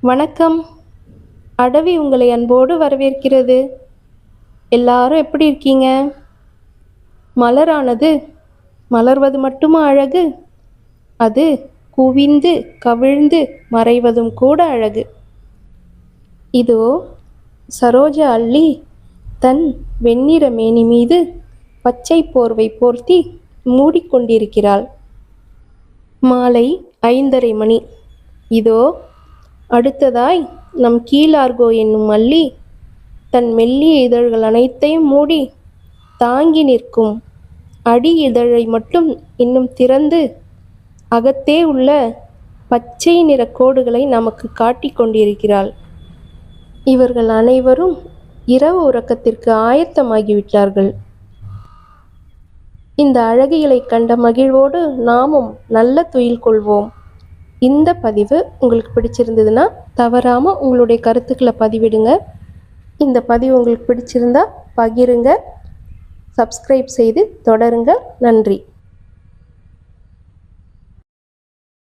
வணக்கம். அடவி உங்களை அன்போடு வரவேற்கிறது. எல்லாரும் எப்படி இருக்கீங்க? மலரானது மலர்வது மட்டுமா அழகு? அது குவிந்து கவிழ்ந்து மறைவதும் கூட அழகு. இதோ சரோஜா அள்ளி தன் வெண்ணிற மேனி மீது பச்சை போர்வை போர்த்தி மூடிக்கொண்டிருக்கிறாள். மாலை ஐந்தரை மணி. இதோ அடுத்ததாய் நம் கீழார்கோ என்னும் மல்லி தன் மெல்லிய இதழ்கள் அனைத்தையும் மூடி தாங்கி நிற்கும் அடி இதழை மட்டும் இன்னும் திறந்து அகத்தே உள்ள பச்சை நிற கோடுகளை நமக்கு காட்டிக் கொண்டிருக்கிறாள். இவர்கள் அனைவரும் இரவு உறக்கத்திற்கு ஆயத்தமாகிவிட்டார்கள். இந்த அழகிகளை கண்ட மகிழ்வோடு நாமும் நல்ல துயில் கொள்வோம். இந்த பதிவு உங்களுக்கு பிடிச்சிருந்ததுன்னா தவறாமல் உங்களுடைய கருத்துக்களை பதிவிடுங்க. இந்த பதிவு உங்களுக்கு பிடிச்சிருந்தா பகிருங்க. சப்ஸ்கிரைப் செய்து தொடருங்க. நன்றி.